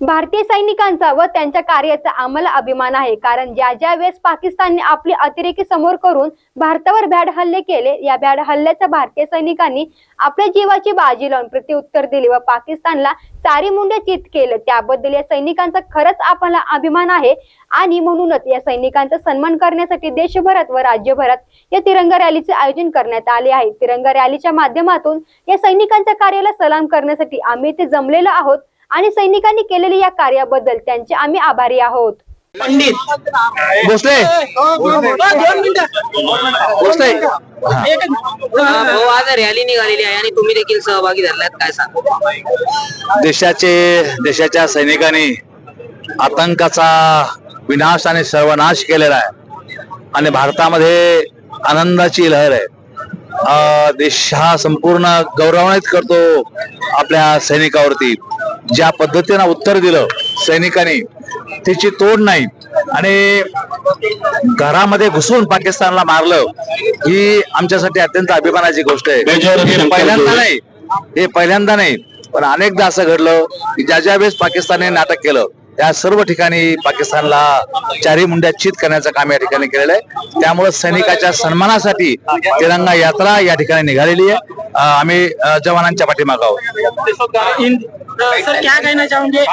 भारतीय सैनिकांचा व त्यांच्या कार्याचा आम्हाला अभिमान आहे. कारण ज्या ज्या वेळेस पाकिस्तानने आपली अतिरेकी समोर करून भारतावर भ्याड हल्ले केले या भ्याड हल्ल्याचा भारतीय सैनिकांनी आपल्या जीवाची बाजी लावून प्रत्युत्तर दिले व पाकिस्तानला चारी मुंडे चित केलं. त्याबद्दल या सैनिकांचा खरंच आपल्याला अभिमान आहे. आणि म्हणूनच या सैनिकांचा सन्मान करण्यासाठी देशभरात व राज्यभरात या तिरंगा रॅलीचे आयोजन करण्यात आले आहे. तिरंगा रॅलीच्या माध्यमातून या सैनिकांच्या कार्याला सलाम करण्यासाठी आम्ही इथे जमलेलो आहोत. आणि सैनिकांनी केलेल्या या कार्याबद्दल त्यांचे आम्ही आभारी आहोत. पंडित. भोसले. दोन मिनिटं. भोसले. भाऊ आज रॅली निघालेली आहे आणि तुम्ही देखील सहभागी झालात काय सांगा? देशाचे देशाच्या सैनिकांनी आतंकाचा विनाश आणि सर्वनाश केलेला आहे. आणि भारतामध्ये आनंदाची लहर आहे. अं, देश हा संपूर्ण गौरवान्वित करतो आपल्या सैनिकावरती. ज्या पद्धतीनं उत्तर दिलं सैनिकांनी त्याची तोड नाही. आणि घरामध्ये घुसून पाकिस्तानला मारलं ही आमच्यासाठी अत्यंत अभिमानाची गोष्ट आहे. हे पहिल्यांदा नाही. हे पहिल्यांदा नाही. पण अनेकदा असं घडलं की ज्या ज्या वेळेस पाकिस्तानने नाटक केलं त्या सर्व ठिकाणी पाकिस्तानला चारी मुंड्या चित करण्याचं काम या ठिकाणी केलेलं आहे. त्यामुळे सैनिकाच्या सन्मानासाठी तिरंगा यात्रा या ठिकाणी निघालेली आहे. आम्ही जवानांच्या पाठीमागं आहोत. सर क्या कहना चाहोगे?